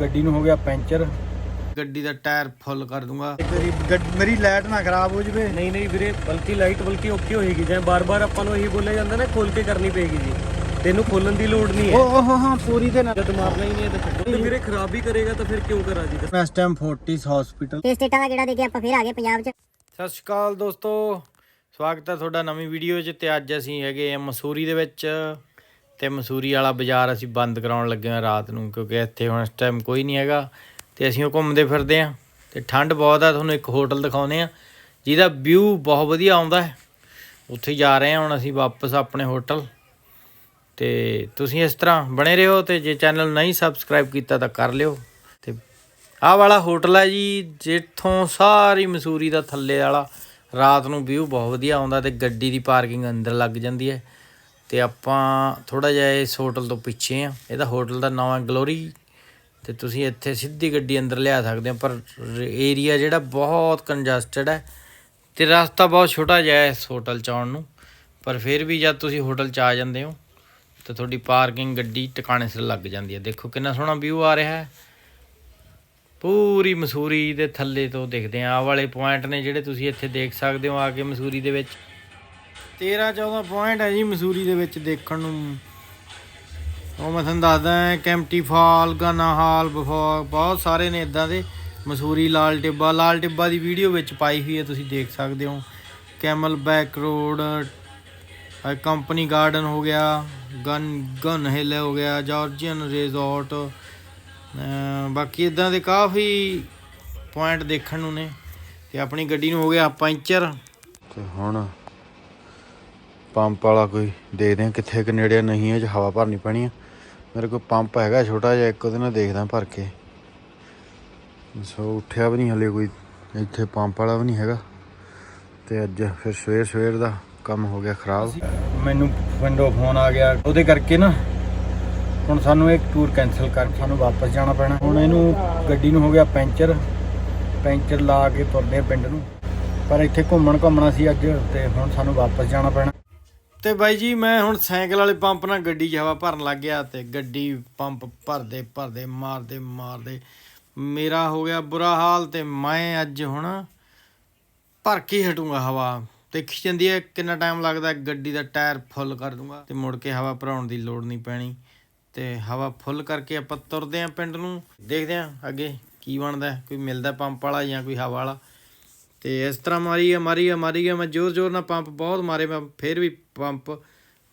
ਗੱਡੀ ਨੂੰ ਹੋ ਗਿਆ ਪੈਂਚਰ। ਗੱਡੀ ਦਾ ਟਾਇਰ ਫੁੱਲ ਕਰ ਦੂੰਗਾ। ਮੇਰੀ ਗੱਡ- ਮੇਰੀ ਲਾਈਟ ਨਾ ਖਰਾਬ ਹੋ ਜਵੇ। ਨਹੀਂ ਨਹੀਂ ਵੀਰੇ ਬਲਕਿ ਲਾਈਟ ਬਲਕਿ ਓਕੇ ਹੋਏਗੀ। ਜਾਂ ਬਾਰ-ਬਾਰ ਆਪਾਂ ਨੂੰ ਇਹੀ ਬੋਲਿਆ ਜਾਂਦਾ ਨਾ ਖੋਲ ਕੇ ਕਰਨੀ ਪਏਗੀ ਜੀ। ਤੈਨੂੰ ਖੋਲਣ ਦੀ ਲੋੜ ਨਹੀਂ ਹੈ। ਓਹ ਹਾਂ ਹਾਂ ਪੂਰੀ ਤੇ ਨਾ। ਜਦ ਮਾਰਨਾ ਹੀ ਨਹੀਂ ਹੈ ਤਾਂ ਛੱਡੋ। ਤੇ ਵੀਰੇ ਖਰਾਬ ਹੀ ਕਰੇਗਾ ਤਾਂ ਫਿਰ ਕਿਉਂ ਕਰਾਂ ਜੀ? ਇਸ ਟਾਈਮ ਫੋਰਟਿਸ ਹਸਪੀਟਲ ਤੇ ਸਟੇਟਾਂ ਦਾ ਜਿਹੜਾ ਦੇ ਕੇ ਆਪਾਂ ਫਿਰ ਆ ਗਏ ਪੰਜਾਬ 'ਚ। ਸਤਿ ਸ਼੍ਰੀ ਅਕਾਲ ਦੋਸਤੋ। ਸਵਾਗਤ ਹੈ ਤੁਹਾਡਾ ਨਵੀਂ ਵੀਡੀਓ 'ਚ ਤੇ ਅੱਜ ਅਸੀਂ ਹੈਗੇ ਆ ਮਸੂਰੀ ਦੇ ਵਿੱਚ। ਤੇ ਮਸੂਰੀ ਵਾਲਾ ਬਾਜ਼ਾਰ ਅਸੀਂ ਬੰਦ ਕਰਾਉਣ ਲੱਗੇ ਹਾਂ ਰਾਤ ਨੂੰ, ਕਿਉਂਕਿ ਇੱਥੇ ਹੁਣ ਇਸ ਟਾਈਮ ਕੋਈ ਨਹੀਂ ਹੈਗਾ ਤੇ ਅਸੀਂ ਉਹ ਘੁੰਮਦੇ ਫਿਰਦੇ ਆ ਤੇ ਠੰਡ ਬਹੁਤ ਆ, ਤੁਹਾਨੂੰ ਇੱਕ ਹੋਟਲ ਦਿਖਾਉਨੇ ਆ ਜਿਹਦਾ ਵਿਊ ਬਹੁਤ ਵਧੀਆ ਆਉਂਦਾ ਹੈ। ਉੱਥੇ ਜਾ ਰਹੇ ਹਾਂ ਹੁਣ ਅਸੀਂ ਵਾਪਸ ਆਪਣੇ ਹੋਟਲ ਤੇ ਤੁਸੀਂ ਇਸ ਤਰ੍ਹਾਂ ਬਣੇ ਰਹੋ ਤੇ ਜੇ ਚੈਨਲ ਨਹੀਂ ਸਬਸਕ੍ਰਾਈਬ ਕੀਤਾ ਤਾਂ ਕਰ ਲਿਓ ਤੇ ਆਹ ਵਾਲਾ ਹੋਟਲ ਹੈ ਜੀ, ਜਿੱਥੋਂ ਸਾਰੀ ਮਸੂਰੀ ਦਾ ਥੱਲੇ ਵਾਲਾ, ਰਾਤ ਨੂੰ ਵਿਊ ਬਹੁਤ ਵਧੀਆ ਆਉਂਦਾ ਤੇ ਗੱਡੀ ਦੀ ਪਾਰਕਿੰਗ ਅੰਦਰ ਲੱਗ ਜਾਂਦੀ ਹੈ। ਤੇ ਆਪਾਂ ਥੋੜਾ ਜਿਹਾ ਇਸ ਹੋਟਲ ਤੋਂ ਪਿੱਛੇ ਆ। ਇਹਦਾ ਹੋਟਲ ਦਾ ਨਾਮ ਹੈ ਗਲੋਰੀ। ਤੇ ਤੁਸੀਂ ਇੱਥੇ ਸਿੱਧੀ ਗੱਡੀ ਅੰਦਰ ਲਿਆ ਸਕਦੇ ਹੋ ਪਰ ਏਰੀਆ ਜਿਹੜਾ ਬਹੁਤ ਕੰਜਸਟਡ ਹੈ ਤੇ ਰਸਤਾ ਬਹੁਤ ਛੋਟਾ ਜਿਹਾ ਹੈ ਇਸ ਹੋਟਲ ਚ ਆਉਣ ਨੂੰ। ਪਰ ਫਿਰ ਵੀ ਜਦ ਤੁਸੀਂ ਹੋਟਲ ਚ ਆ ਜਾਂਦੇ ਹੋ, ਤਾਂ ਤੁਹਾਡੀ ਪਾਰਕਿੰਗ ਗੱਡੀ ਟਿਕਾਣੇ ਸਿਰ ਲੱਗ ਜਾਂਦੀ ਹੈ। ਦੇਖੋ ਕਿੰਨਾ ਸੋਹਣਾ ਵਿਊ ਆ ਰਿਹਾ ਹੈ। ਪੂਰੀ ਮਸੂਰੀ ਦੇ ਥੱਲੇ ਤੋਂ ਦੇਖਦੇ ਆ। ਆਹ ਵਾਲੇ ਪੁਆਇੰਟ ਨੇ ਜਿਹੜੇ ਤੁਸੀਂ ਇੱਥੇ ਦੇਖ ਸਕਦੇ ਹੋ ਆ ਕੇ ਮਸੂਰੀ ਦੇ ਵਿੱਚ। 13 14 ਪੁਆਇੰਟ ਹੈ ਜੀ ਮਸੂਰੀ ਦੇ ਵਿੱਚ ਦੇਖਣ ਨੂੰ। ਉਹ ਮੈਂ ਤੁਹਾਨੂੰ ਦੱਸਦਾ ਕੈਂਪਟੀ ਫਾਲ, ਗਾਨਾ ਹਾਲ ਬਹੁਤ ਸਾਰੇ ਨੇ ਇਦਾਂ ਦੇ ਮਸੂਰੀ ਲਾਲ ਟਿੱਬਾ। ਲਾਲ ਟਿੱਬਾ ਦੀ ਵੀਡੀਓ ਵਿੱਚ ਪਾਈ ਹੋਈ ਹੈ, ਤੁਸੀਂ ਦੇਖ ਸਕਦੇ ਹੋ। Camel back road company garden ਹੋ ਗਿਆ, ਗਨ ਗਨ ਹਿੱਲ ਹੋ ਗਿਆ, ਜਾਰਜੀਅਨ ਰਿਜ਼ੋਰਟ ਬਾਕੀ ਇਦਾਂ ਦੇ ਕਾਫੀ ਪੁਆਇੰਟ ਦੇਖਣ ਨੂੰ ਨੇ। ਤੇ ਆਪਣੀ ਗੱਡੀ ਨੂੰ ਹੋ ਗਿਆ ਪੈਂਚਰ ਤੇ ਹੁਣ ਪੰਪ ਵਾਲਾ ਕੋਈ ਦੇਖਦੇ ਆ ਕਿੱਥੇ ਕਿ ਨੇੜੇ ਨਹੀਂ ਹੈ ਜੇ ਹਵਾ ਭਰਨੀ ਪੈਣੀ ਆ। ਮੇਰੇ ਕੋਲ ਪੰਪ ਹੈਗਾ ਛੋਟਾ ਜਿਹਾ, ਇੱਕ ਉਹਦੇ ਨਾਲ ਦੇਖਦਾ ਭਰ ਕੇ। ਸੋ ਉੱਠਿਆ ਵੀ ਨਹੀਂ ਹਲੇ ਕੋਈ, ਇੱਥੇ ਪੰਪ ਵਾਲਾ ਵੀ ਨਹੀਂ ਹੈਗਾ। ਤੇ ਅੱਜ ਫਿਰ ਸਵੇਰ ਸਵੇਰ ਦਾ ਕੰਮ ਹੋ ਗਿਆ ਖਰਾਬ। ਮੈਨੂੰ ਵਿੰਡੋ ਫੋਨ ਆ ਗਿਆ। ਉਹਦੇ ਕਰਕੇ ਨਾ ਹੁਣ ਸਾਨੂੰ ਇੱਕ ਟੂਰ ਕੈਨਸਲ ਕਰ, ਸਾਨੂੰ ਵਾਪਸ ਜਾਣਾ ਪੈਣਾ। ਹੁਣ ਇਹਨੂੰ ਗੱਡੀ ਨੂੰ ਹੋ ਗਿਆ ਪੈਂਚਰ। ਪੈਂਚਰ ਲਾ ਕੇ ਤੁਰਦੇ ਪਿੰਡ ਨੂੰ। ਪਰ ਇੱਥੇ ਘੁੰਮਣ ਘੁੰਮਣਾ ਸੀ ਅੱਜ, ਤੇ ਹੁਣ ਸਾਨੂੰ ਵਾਪਸ ਜਾਣਾ ਪੈਣਾ। ਤੇ ਬਾਈ ਜੀ, ਮੈਂ ਹੁਣ ਸਾਈਕਲ ਵਾਲੇ ਪੰਪ ਨਾਲ ਗੱਡੀ 'ਚ ਹਵਾ ਭਰਨ ਲੱਗ ਗਿਆ ਤੇ ਗੱਡੀ ਪੰਪ ਭਰਦੇ ਭਰਦੇ, ਮਾਰਦੇ ਮਾਰਦੇ। ਮੇਰਾ ਹੋ ਗਿਆ ਬੁਰਾ ਹਾਲ ਤੇ ਮੈਂ ਅੱਜ ਹੁਣ ਭਰ ਕੇ ਹਟੂੰਗਾ ਹਵਾ। ਦੇਖੀ ਜਾਂਦੀ ਹੈ ਕਿੰਨਾ ਟਾਈਮ ਲੱਗਦਾ ਗੱਡੀ ਦਾ ਟਾਇਰ ਫੁੱਲ ਕਰ ਦੂੰਗਾ ਤੇ ਮੁੜ ਕੇ ਹਵਾ ਭਰਾਉਣ ਦੀ ਲੋੜ ਨਹੀਂ ਪੈਣੀ। ਤੇ ਹਵਾ ਫੁੱਲ ਕਰਕੇ ਆਪਾਂ ਤੁਰਦੇ ਆਂ ਪਿੰਡ ਨੂੰ, ਦੇਖਦੇ ਆਂ ਅੱਗੇ ਕੀ ਬਣਦਾ ਕੋਈ ਮਿਲਦਾ ਪੰਪ ਵਾਲਾ ਜਾਂ ਕੋਈ ਹਵਾ ਵਾਲਾ। ਤੇ ਇਸ ਤਰ੍ਹਾਂ ਮਾਰੀ ਆ ਮਾਰੀ ਆ ਮਾਰੀ ਆ ਮੈਂ ਜ਼ੋਰ ਜ਼ੋਰ ਨਾਲ ਪੰਪ ਬਹੁਤ ਮਾਰੇ ਮੈਂ ਫਿਰ ਵੀ ਪੰਪ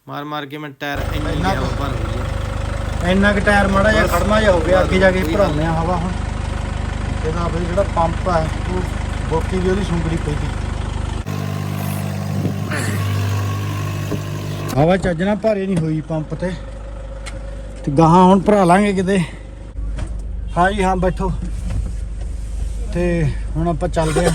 ਮਾਰ ਮਾਰ ਕੇ ਮੈਂ ਟਾਇਰ ਇੰਨੀ ਇੰਨਾ ਹਵਾ ਭਰ ਲਈ ਆ। ਇੰਨਾ ਕੁ ਟਾਇਰ ਮਾੜਾ ਜਿਹਾ ਖੜਮਾ ਜਿਹਾ ਹੋ ਗਿਆ ਅੱਗੇ ਜਾ ਕੇ ਭਰਾਉਂਦੇ ਆ ਹਵਾ ਹੁਣ। ਇਹਦਾ ਵੀ ਜਿਹੜਾ ਪੰਪ ਆ ਉਹ ਬੋਕੀ ਵੀ ਉਹਦੀ ਸੁੰਗੜੀ ਪਈ ਦੀ ਹਵਾ ਚੱਜ ਨਾਲ ਭਾਰੀ ਨਹੀਂ ਹੋਈ ਪੰਪ ਤੇ। ਤੇ ਗਾਹਾਂ ਹੁਣ ਭਰਾ ਲਾਂਗੇ ਕਿਤੇ। ਹਾਂ ਜੀ ਹਾਂ ਬੈਠੋ। ਤੇ ਹੁਣ ਆਪਾਂ ਚੱਲਦੇ ਆ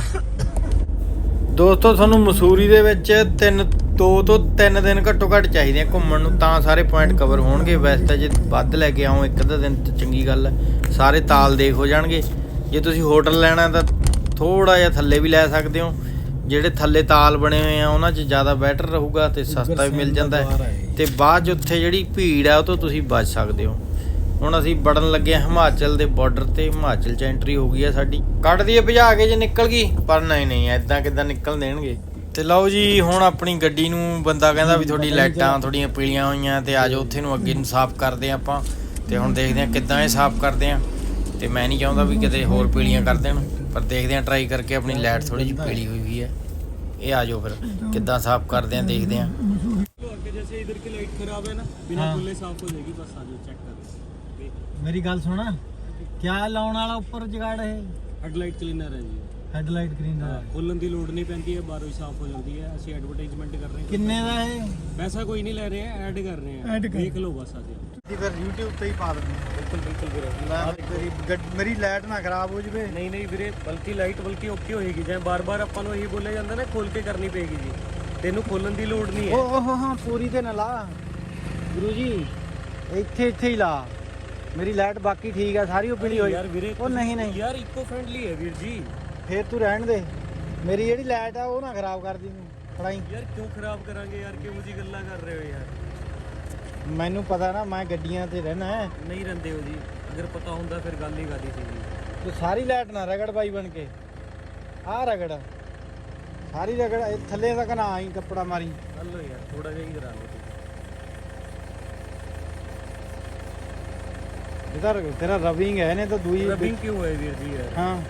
ਦੋਸਤੋ ਤੁਹਾਨੂੰ ਮਸੂਰੀ ਦੇ ਵਿੱਚ ਤਿੰਨ ਦੋ ਤੋਂ ਤਿੰਨ ਦਿਨ ਘੱਟੋ ਘੱਟ ਚਾਹੀਦੇ ਆ ਘੁੰਮਣ ਨੂੰ ਤਾਂ ਸਾਰੇ ਪੁਆਇੰਟ ਕਵਰ ਹੋਣਗੇ। ਵੈਸੇ ਤਾਂ ਜੇ ਵੱਧ ਲੈ ਕੇ ਆਓ ਇੱਕ ਅੱਧਾ ਦਿਨ ਤੇ ਚੰਗੀ ਗੱਲ ਹੈ ਸਾਰੇ ਤਾਲ ਦੇਖ ਹੋ ਜਾਣਗੇ। ਜੇ ਤੁਸੀਂ ਹੋਟਲ ਲੈਣਾ ਤਾਂ ਥੋੜਾ ਜਿਹਾ ਥੱਲੇ ਵੀ ਲੈ ਸਕਦੇ ਹੋ। ਜਿਹੜੇ ਥੱਲੇ ਤਾਲ ਬਣੇ ਹੋਏ ਆ ਉਹਨਾਂ 'ਚ ਜ਼ਿਆਦਾ ਬੈਟਰ ਰਹੂਗਾ ਤੇ ਸਸਤਾ ਵੀ ਮਿਲ ਜਾਂਦਾ ਤੇ ਬਾਅਦ 'ਚ ਉੱਥੇ ਜਿਹੜੀ ਭੀੜ ਆ ਉਹ ਤੋਂ ਤੁਸੀਂ ਬਚ ਸਕਦੇ ਹੋ। ਹੁਣ ਅਸੀਂ ਬੜਨ ਲੱਗੇ ਹਿਮਾਚਲ ਦੇ ਬਾਰਡਰ ਤੇ। ਹਿਮਾਚਲ ਚ ਐਂਟਰੀ ਹੋ ਗਈ ਹੈ ਸਾਡੀ। ਕੱਢਦੀ ਹੈ ਭਜਾ ਕੇ ਜੇ ਨਿਕਲ ਗਈ। ਪਰ ਨਹੀਂ ਨਹੀਂ ਐਦਾਂ ਕਿਦਾਂ ਨਿਕਲ ਦੇਣਗੇ? ਤੇ ਲਓ ਜੀ ਹੁਣ ਆਪਣੀ ਗੱਡੀ ਨੂੰ ਬੰਦਾ ਕਹਿੰਦਾ ਵੀ ਤੁਹਾਡੀ ਲਾਈਟਾਂ ਥੋੜੀਆਂ ਪੀਲੀਆਂ ਹੋਈਆਂ ਤੇ ਆਜੋ ਉੱਥੇ ਨੂੰ ਅੱਗੇ ਨੂੰ ਸਾਫ਼ ਕਰਦੇ ਆਪਾਂ। ਤੇ ਹੁਣ ਦੇਖਦੇ ਆ ਕਿੱਦਾਂ ਇਹ ਸਾਫ਼ ਕਰਦੇ ਆ ਤੇ ਮੈਂ ਨਹੀਂ ਚਾਹੁੰਦਾ ਵੀ ਕਿਤੇ ਹੋਰ ਪੀਲੀਆਂ ਕਰ ਦੇਣ ਪਰ ਦੇਖਦੇ ਆ ਟਰਾਈ ਕਰਕੇ ਆਪਣੀ ਲਾਈਟ ਥੋੜੀ ਜਿਹੀ ਪੀਲੀ ਹੋਈ ਹੋਈ ਹੈ। ਇਹ ਆਜੋ ਫਿਰ ਕਿੱਦਾਂ ਸਾਫ਼ ਕਰਦੇ ਆ ਦੇਖਦੇ ਆ ਜੈਸੇ ਇਧਰ ਕੀ ਲਾਈਟ ਖਰਾਬ ਹੈ ਨਾ ਬਿਨਾ ਖੁੱਲੇ ਸਾਫ਼ ਹੋ ਜਾਏਗੀ ਬਸ ਆਜੋ ਚੈੱਕ ਕਰੋ ਮੇਰੀ ਗੱਲ ਸੁਣਾ। ਕਿਆ ਲਾਉਣ ਵਾਲਾ ਉੱਪਰ ਜਗਾੜ ਇਹ? ਹੈਡਲਾਈਟ ਕਲੀਨਰ ਹੈ ਜੀ। ਹੈਡਲਾਈਟ ਦਾ ਖੋਲਣ ਦੀ ਲੋੜ ਨਹੀਂ ਪੈਂਦੀ ਹੈ ਬਾਹਰੋਂ ਹੀ ਸਾਫ਼ ਹੋ ਜਾਂਦੀ ਹੈ। ਅਸੀਂ ਐਡਵਰਟਾਈਜ਼ਮੈਂਟ ਕਰ ਰਹੇ ਕਿੰਨੇ ਦਾ ਇਹ? ਹਾਂ ਪੈਸਾ ਕੋਈ ਨਹੀਂ ਲੈ ਰਹੇ ਹੈ ਐਡ ਕਰ ਰਹੇ ਹਾਂ। ਦੇਖ ਲਓ ਬਸ ਆ ਜਾਓ ਦੀ ਫਿਰ YouTube ਤੇ ਹੀ ਪਾ ਦਿੰਦੇ ਬਿਲਕੁਲ ਬਿਲਕੁਲ ਵੀਰੇ। ਮੇਰੀ ਗੱਡ- ਮੇਰੀ ਲਾਈਟ ਨਾ ਖਰਾਬ ਹੋ ਜਵੇ। ਨਹੀਂ ਨਹੀਂ ਵੀਰੇ ਬਲਕਿ ਲਾਈਟ ਬਲਕਿ ਓਕੇ ਹੋਏਗੀ। ਜਾਂ ਬਾਰ-ਬਾਰ ਆਪਾਂ ਨੂੰ ਇਹੀ ਬੋਲਿਆ ਜਾਂਦਾ ਨਾ ਖੋਲ ਕੇ ਕਰਨੀ ਪਏਗੀ ਜੀ। ਤੈਨੂੰ ਖੋਲਣ ਦੀ ਲੋੜ ਨਹੀਂ ਹੈ। ਓ ਓ ਹਾਂ ਪੂਰੀ ਤੇ ਨਾ ਲਾ। ਗੁਰੂ ਜੀ ਇੱਥੇ ਇੱਥੇ ਹੀ ਲਾ। ਮੇਰੀ ਲਾਈਟ ਬਾਕੀ ਠੀਕ ਆ ਸਾਰੀ ਉਹ ਪੀਲੀ ਹੋਈ। ਯਾਰ ਵੀਰੇ ਉਹ ਨਹੀਂ ਨਹੀਂ। ਯਾਰ ਇਕੋ ਫ੍ਰੈਂਡਲੀ ਹੈ ਵੀਰ ਜੀ। ਫੇਰ ਤੂੰ ਰਹਿਣ ਦੇ। ਮੇਰੀ ਜਿਹੜੀ ਲਾਈਟ ਆ ਉਹ ਨਾ ਖਰਾਬ ਕਰ ਦੀ ਤੂੰ ਫੜਾਈ ਯਾਰ ਕਿਉਂ ਖਰਾਬ ਕਰਾਂਗੇ ਯਾਰ ਕਿਹੋ ਜੀ ਗੱਲਾਂ ਕਰ ਰਹੇ ਹੋ ਯਾਰ? ਮੈਨੂੰ ਪਤਾ ਨਾ ਮੈਂ ਗੱਡੀਆਂ ਤੇ ਰਹਿਣਾ ਹੈ। ਨਹੀਂ ਰਹਿੰਦੇ ਹੋ ਜੀ। ਅਗਰ ਪਤਾ ਹੁੰਦਾ ਫਿਰ ਗੱਲ ਹੀ ਗਾਦੀ ਸੀ ਜੀ। ਤੂੰ ਸਾਰੀ ਲਾਈਟ ਨਾ ਰਗੜ ਬਾਈ ਬਣ ਕੇ। ਆ ਰਗੜ। ਸਾਰੀ ਰਗੜ ਇਹ ਥੱਲੇ ਤੱਕ ਨਾ ਆਈ ਕੱਪੜਾ ਮਾਰੀ। ਹਲੋ ਯਾਰ ਥੋੜਾ ਜਿਹਾ ਹੀ ਕਰਾਂਗੇ ਇਧਰ ਤੇਰਾ ਰਬਿੰਗ ਹੈ ਨੇ ਤਾਂ ਦੂਈ ਰਬਿੰਗ ਕਿਉਂ ਹੋਏ ਵੀਰ ਜੀ ਯਾਰ? ਹਾਂ।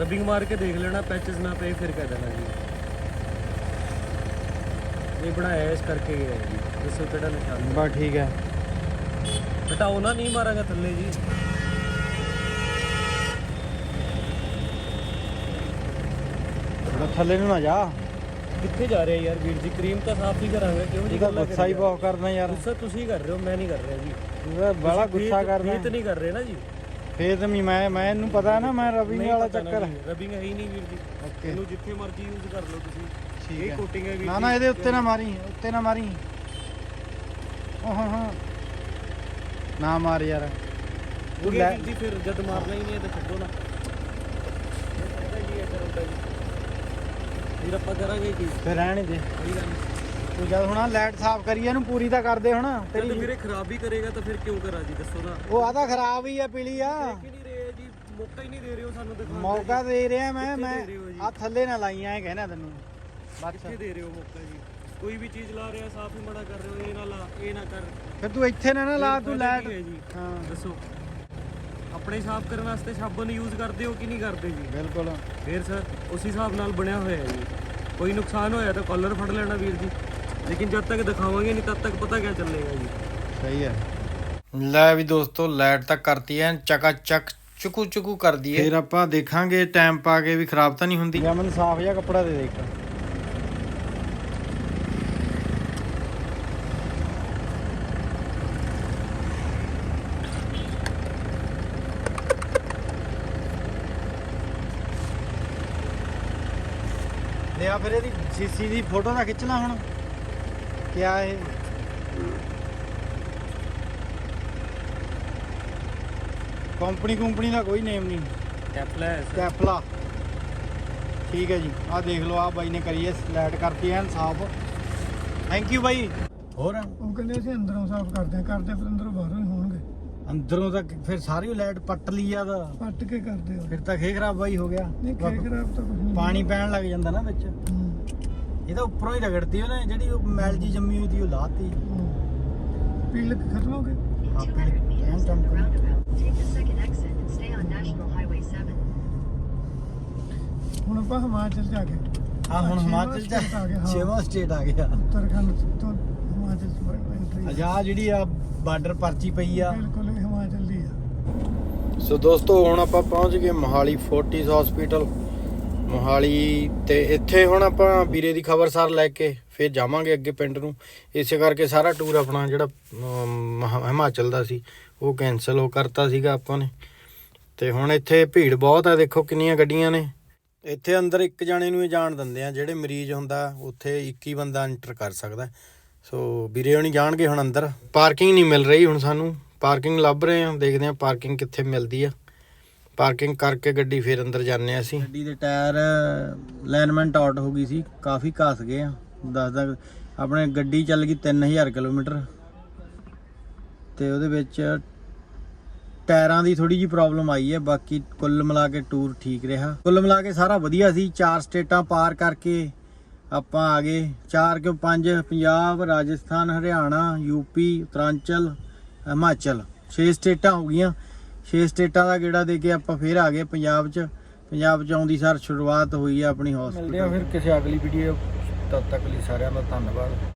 ਰਬਿੰਗ ਮਾਰ ਕੇ ਦੇਖ ਲੈਣਾ ਪੈਚਸ ਨਾ ਪਏ ਫਿਰ ਕਹਿ ਦੇਣਾ ਜੀ। ਇਹ ਬਣਾਇਆ ਇਸ ਕਰਕੇ ਗਿਆ ਜੀ। ਦੱਸੋ ਕਿਹੜਾ ਨਿਸ਼ਾਨ ਬਸ ਠੀਕ ਹੈ। ਹਟਾਓ ਨਾ ਨਹੀਂ ਮਾਰਾਂਗਾ ਥੱਲੇ ਜੀ। ਥੋੜਾ ਥੱਲੇ ਨੂੰ ਨਾ ਜਾ। ਕਿੱਥੇ ਜਾ ਰਹੇ ਯਾਰ ਵੀਰ ਜੀ? ਕਰੀਮ ਤਾਂ ਸਾਫ਼ ਹੀ ਕਰਾਂਗੇ। ਕਿਉਂ ਜੀ ਇਹਦਾ ਗੱਲਾਂ ਗੁੱਸਾ ਹੀ ਕਰੀ ਬਹੁਤ ਕਰਨਾ ਯਾਰ। ਗੁੱਸਾ ਤੁਸੀਂ ਕਰ ਰਹੇ ਹੋ ਮੈਂ ਨਹੀਂ ਕਰ ਰਿਹਾ ਜੀ। ਤੂੰ ਬੜਾ ਗੁੱਸਾ ਕਰਦਾ। ਇਹ ਤਾਂ ਨਹੀਂ ਕਰ ਰਹੇ ਨਾ ਜੀ। ਫੇਰ ਤੇ ਮੈਂ ਮੈਂ ਇਹਨੂੰ ਪਤਾ ਨਾ ਮੈਂ ਨਹੀਂ ਵਾਲਾ ਚੱਕਰ ਜੀ, ਰਬਿੰਗ ਹੈ ਹੀ ਨਹੀਂ ਵੀਰ ਜੀ। ਓਕੇ। ਇਹਨੂੰ ਜਿੱਥੇ ਮਰਜ਼ੀ ਯੂਜ਼ ਕਰ ਲਓ ਤੁਸੀਂ। ਠੀਕ ਇਹ ਹੈ। ਕੋਟਿੰਗ ਹੈ ਵੀਰ ਨਾ ਜੀ। ਨਾ ਇਹਦੇ ਉੱਤੇ ਨਾ ਮਾਰੀ ਉੱਤੇ ਨਾ ਮਾਰੀ। ਹਾਂ ਹਾਂ। ਨਾ ਮਾਰ ਯਾਰ। ਲੈ- ਵੀਰ ਜੀ ਫਿਰ ਜਦ ਮਾਰਨਾ ਹੀ ਨਹੀਂ ਹੈ ਤਾਂ ਛੱਡੋ ਨਾ। ਇਹ ਫਾਇਦਾ ਕੀ ਹੈ ਕਰਨ ਦਾ ਜੀ? ਫਿਰ ਆਪਾਂ ਕਰਾਂਗੇ ਕੀ? ਫੇਰ ਰਹਿਣ ਦੇ। ਕੋਈ ਗੱਲ ਨਹੀਂ। ਤੂੰ ਜਦ ਹੁਣ ਲਾਈਟ ਸਾਫ਼ ਕਰੀਏ ਇਹਨੂੰ ਪੂਰੀ ਤਾਂ ਕਰਦੇ ਹੁਣ। ਤੇ ਤੇਰੀ ਵੀਰੇ ਖਰਾਬ ਹੀ ਕਰੇਗਾ ਤਾਂ ਫਿਰ ਕਿਉਂ ਕਰਾਂ ਜੀ ਦੱਸੋ ਨਾ। ਉਹ ਆਦਾ ਖਰਾਬ ਹੀ ਆ ਪੀਲੀ ਆ। ਦੇਖ ਹੀ ਨਹੀਂ ਰਹੇ ਜੀ ਮੌਕਾ ਹੀ ਨਹੀਂ ਦੇ ਰਹੇ ਹੋ ਸਾਨੂੰ ਦਿਖਾਉਣ ਦਾ ਮੌਕਾ ਦੇ ਰਿਹਾ ਮੈਂ ਮੈਂ ਦੇ ਰਹੇ ਹੋ ਜੀ? ਆ ਥੱਲੇ ਨਾ ਲਾਈਆਂ ਐ ਕਹਿਣਾ ਤੈਨੂੰ। ਬਸ। ਕਿੱਥੇ ਦੇ ਰਹੇ ਹੋ ਮੌਕਾ ਜੀ? ਕੋਈ ਵੀ ਚੀਜ਼ ਲਾ ਰਿਹਾ ਸਾਫ਼ ਹੀ ਮਨਾ ਕਰ ਰਹੇ ਹੋ ਇਹ ਨਾ ਲਾ ਇਹ ਨਾ ਕਰ। ਫਿਰ ਤੂੰ ਇੱਥੇ ਨਾ ਨਾ ਲਾ ਤੂੰ ਲਾਈਟ। ਹੈ ਜੀ। ਹਾਂ। ਦੱਸੋ। ਆਪਣੇ ਸਾਫ਼ ਕਰਨ ਵਾਸਤੇ ਸਾਬਣ ਯੂਜ਼ ਕਰਦੇ ਹੋ ਕਿ ਨਹੀਂ ਕਰਦੇ ਜੀ? ਬਿਲਕੁਲ। ਫੇਰ ਸਰ ਉਸ ਹਿਸਾਬ ਨਾਲ ਬਣਿਆ ਹੋਇਆ ਹੈ ਜੀ। ਕੋਈ ਨੁਕਸਾਨ ਹੋਇਆ ਤਾਂ ਕਾਲਰ ਫੜ ਲੈਣਾ ਵੀਰ ਜੀ। ਲੇਕਿਨ ਜਦ ਤੱਕ ਦਿਖਾਵਾਂਗੇ ਨਹੀਂ ਤਦ ਤੱਕ ਪਤਾ ਕਿਆ ਚੱਲੇਗਾ ਜੀ। ਸਹੀ ਹੈ। ਲੈ ਵੀ ਦੋਸਤੋ ਲਾਈਟ ਤਾਂ ਕਰਤੀ ਐ ਚਕਾ ਚੱਕ ਚੁਕੂ ਚੁਕੂ ਕਰਦੀ ਏ ਫਿਰ ਆਪਾਂ ਦੇਖਾਂਗੇ ਟਾਈਮ ਪਾ ਕੇ ਵੀ ਖਰਾਬ ਤਾਂ ਨਹੀਂ ਹੁੰਦੀ। ਜਾਂ ਮੈਨੂੰ ਸਾਫ਼ ਜਿਹਾ ਕੱਪੜਾ ਦੇ ਦੇ ਲਿਆ ਫਿਰ ਇਹਦੀ ਸੀਸੀ ਦੀ ਫੋਟੋ ਦਾ ਖਿੱਚ ਲਾ ਹੁਣ। ਕਿਆ ਇਹ ਕੰਪਨੀ ਕੰਪਨੀ ਦਾ ਕੋਈ ਨੇਮ ਨਹੀਂ। ਟੈਪਲਾ ਹੈ ਸਰ। ਕੈਪਲਾ ਠੀਕ ਹੈ ਜੀ। ਆਹ ਦੇਖ ਲਓ ਆਹ ਬਾਈ ਨੇ ਕਰੀ ਹੈ ਸਲੈਟ ਕਰਤੀ ਐਨ ਸਾਫ਼ ਥੈਂਕ ਯੂ ਬਾਈ। ਹੋਰ? ਉਹ ਕਹਿੰਦੇ ਅਸੀਂ ਅੰਦਰੋਂ ਸਾਫ਼ ਕਰਦੇ ਆ ਕਰਦੇ ਫਿਰ ਅੰਦਰੋਂ ਬਾਹਰੋਂ ਹੀ ਹੋਣਗੇ। ਅੰਦਰੋਂ ਤਾਂ ਫਿਰ ਸਾਰੀ ਲਾਈਟ ਪੱਟ ਲਈ ਆ ਦਾ ਪੱਟ ਕੇ ਕਰਦੇ ਹੋ ਫਿਰ ਤਾਂ ਖੇ ਖਰਾਬ ਬਾਈ ਹੋ ਗਿਆ। ਨਹੀਂ ਖੇ ਖਰਾਬ ਤਾਂ ਕੁਝ ਨਹੀਂ। ਪਾਣੀ ਪੈਣ ਲੱਗ ਜਾਂਦਾ ਨਾ ਵਿੱਚ। ਇਹ ਤਾਂ ਉੱਪਰੋਂ ਹੀ ਰਗੜਤੀ ਉਹਨੇ ਜਿਹੜੀ ਉਹ ਮੈਲ ਜੀ ਜੰਮੀ ਹੋਈ ਸੀ ਉਹ ਲਾਤੀ। ਹੂੰ। ਪੀਲਕ ਖਤਮ ਹੋ ਗਏ? on National Highway 7. ਹੁਣ ਆਪਾਂ ਹਿਮਾਚਲ ਜਾ ਕੇ। ਹਾਂ ਹੁਣ ਹਿਮਾਚਲ ਆ ਚ ਹਾਂ। ਛੇਵਾਂ ਸਟੇਟ ਆ ਗਿਆ। ਉੱਤਰਾਖੰਡ ਤੋਂ ਹਿਮਾਚਲ ਚ ਐਂਟਰੀ ਅਜਾ ਜਿਹੜੀ ਆ ਬਾਰਡਰ ਪਰਚੀ ਪਈ ਆ। ਬਿਲਕੁਲ ਹਿਮਾਚਲ ਦੀ ਆ। ਸੋ ਦੋਸਤੋ ਹੁਣ ਆਪਾਂ ਪਹੁੰਚ ਗਏ ਮੋਹਾਲੀ ਫੋਰਟਿਸ ਹਸਪੀਟਲ ਮੋਹਾਲੀ ਤੇ ਇੱਥੇ ਹੁਣ ਆਪਾਂ ਵੀਰੇ ਦੀ ਖਬਰਸਾਰ ਲੈ ਕੇ ਫਿਰ ਜਾਵਾਂਗੇ ਅੱਗੇ ਪਿੰਡ ਨੂੰ। ਇਸੇ ਕਰਕੇ ਸਾਰਾ ਟੂਰ ਆਪਣਾ ਜਿਹੜਾ ਮਹਾ- ਹਿਮਾਚਲ ਦਾ ਸੀ, ਉਹ ਕੈਨਸਲ ਹੋ ਕਰਤਾ ਸੀਗਾ ਆਪਾਂ ਨੇ। ਤੇ ਹੁਣ ਇੱਥੇ ਭੀੜ ਬਹੁਤ ਹੈ ਦੇਖੋ ਕਿੰਨੀਆਂ ਗੱਡੀਆਂ ਨੇ। ਇੱਥੇ ਅੰਦਰ ਇੱਕ ਜਾਣੇ ਨੂੰ ਹੀ ਜਾਣ ਦਿੰਦੇ ਆ, ਜਿਹੜੇ ਮਰੀਜ਼ ਹੁੰਦਾ, ਉੱਥੇ 21 ਬੰਦਾ ਐਂਟਰ ਕਰ ਸਕਦਾ। ਸੋ ਵੀਰੇ ਹੋਣੀ ਜਾਣਗੇ ਹੁਣ ਅੰਦਰ। ਪਾਰਕਿੰਗ ਨਹੀਂ ਮਿਲ ਰਹੀ ਹੁਣ ਸਾਨੂੰ। ਪਾਰਕਿੰਗ ਲੱਭ ਰਹੇ ਆ, ਦੇਖਦੇ ਆ ਪਾਰਕਿੰਗ ਕਿੱਥੇ ਮਿਲਦੀ ਆ। ਪਾਰਕਿੰਗ ਕਰਕੇ ਗੱਡੀ ਫੇਰ ਅੰਦਰ ਜਾਂਦੇ ਆ ਅਸੀਂ। ਗੱਡੀ ਦੇ ਟਾਇਰ ਅਲਾਈਨਮੈਂਟ ਆਊਟ ਹੋ ਗਈ ਸੀ, ਕਾਫੀ ਘਸ ਗਏ ਆ। ਦੱਸਦਾ ਆਪਣੇ ਗੱਡੀ ਚੱਲ ਗਈ 3000 ਕਿਲੋਮੀਟਰ। ਤੇ ਉਹਦੇ ਵਿੱਚ ਟਾਇਰਾਂ ਦੀ ਥੋੜੀ ਜੀ ਪ੍ਰੋਬਲਮ ਆਈ ਹੈ, ਬਾਕੀ ਕੁੱਲ ਮਿਲਾ ਕੇ ਟੂਰ ਠੀਕ ਰਿਹਾ। ਕੁੱਲ ਮਿਲਾ ਕੇ ਸਾਰਾ ਵਧੀਆ ਸੀ, ਚਾਰ ਸਟੇਟਾਂ ਪਾਰ ਕਰਕੇ ਆਪਾਂ ਆ ਗਏ। ਚਾਰ ਕਿਉਂ? ਪੰਜ, ਪੰਜਾਬ, ਰਾਜਸਥਾਨ, ਹਰਿਆਣਾ ਯੂਪੀ ਉਤਰਾਂਚਲ, ਹਿਮਾਚਲ। 6 ਸਟੇਟਾਂ ਹੋ ਗਈਆਂ। 6 ਸਟੇਟਾਂ ਦਾ ਗੇੜਾ ਦੇ ਕੇ ਆਪਾਂ ਫੇਰ ਆ ਗਏ ਪੰਜਾਬ 'ਚ। ਪੰਜਾਬ 'ਚ ਆਉਂਦੀ ਸਾਰ ਸ਼ੁਰੂਆਤ ਹੋਈ ਹੈ ਆਪਣੀ ਹਸਪੀਟਲ ਮਿਲਦੇ ਆ ਫਿਰ ਕਿਸੇ ਅਗਲੀ ਵੀਡੀਓ ਤਦ ਤੱਕ ਲਈ ਸਾਰਿਆਂ ਦਾ ਧੰਨਵਾਦ।